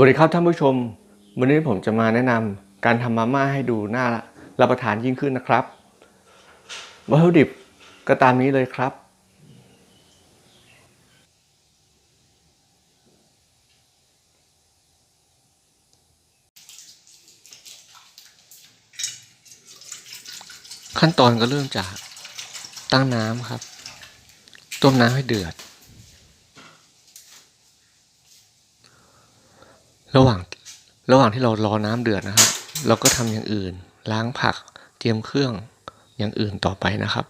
วัสดีครับท่านผู้ชม วันนี้ผมจะมาแนะนำการทำมาม่าให้ดูน่ารับประทานยิ่งขึ้นนะครับ วัตถุดิบก็ตามนี้เลยครับ ขั้นตอนก็เริ่มจากตั้งน้ำครับ ต้มน้ำให้เดือด ระหว่างระหว่างที่เรารอน้ำเดือดนะครับ เราก็ทำอย่างอื่น ล้างผัก เตรียมเครื่องอย่างอื่นต่อไปนะครับ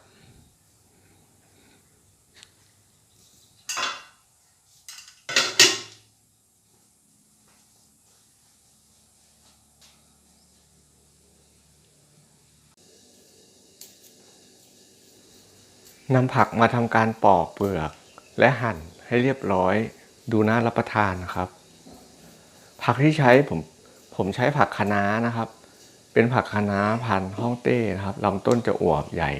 นำผักมาทำการปอกเปลือก และหั่นให้เรียบร้อย ดูน่ารับประทานนะครับ ผักที่ใช้ผมผมใช้ผักคะน้านะครับ เป็นผักคะน้าพันธุ์ฮ่องเต้นะครับลำต้นจะอวบใหญ่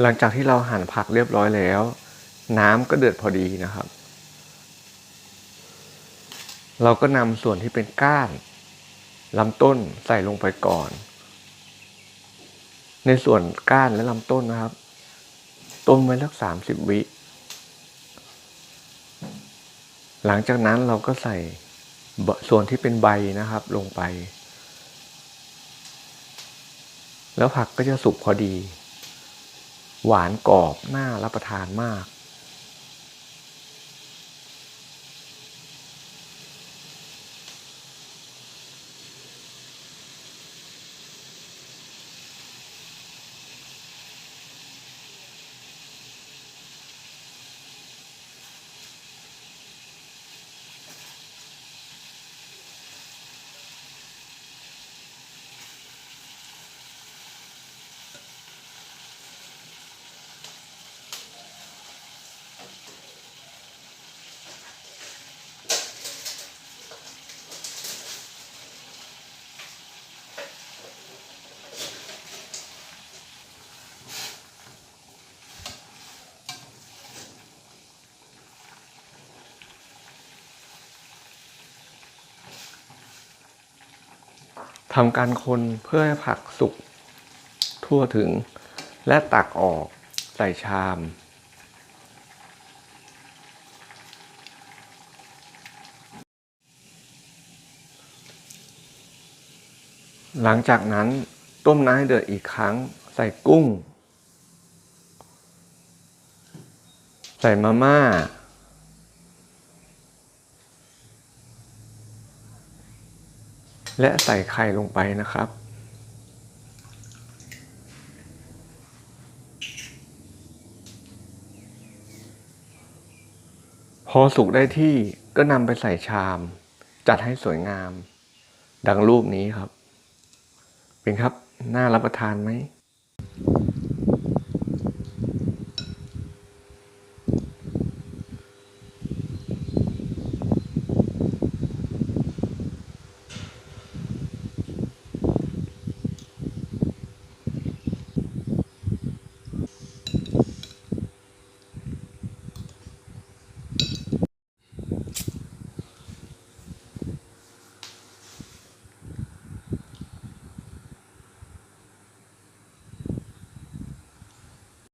หลังจากที่เราหั่นผักเรียบร้อยแล้ว น้ำก็เดือดพอดีนะครับ เราก็นำส่วนที่เป็นก้านลำต้นใส่ลงไปก่อน ในส่วนก้านและลำต้นนะครับ ต้มไว้สักสามสิบวิ หลังจากนั้นเราก็ใส่ส่วนที่เป็นใบนะครับลงไป แล้วผักก็จะสุกพอดี หวานกรอบน่ารับประทานมาก ทำการคนเพื่อให้ผักสุกทั่วถึง และตักออกใส่ชาม หลังจากนั้นต้มน้ำให้เดือดอีกครั้ง ใส่กุ้ง ใส่มาม่า และใส่ไข่ลงไปนะครับ พอสุกได้ที่ก็นำไปใส่ชาม จัดให้สวยงาม ดังรูปนี้ครับ เป็นครับ น่ารับประทานไหม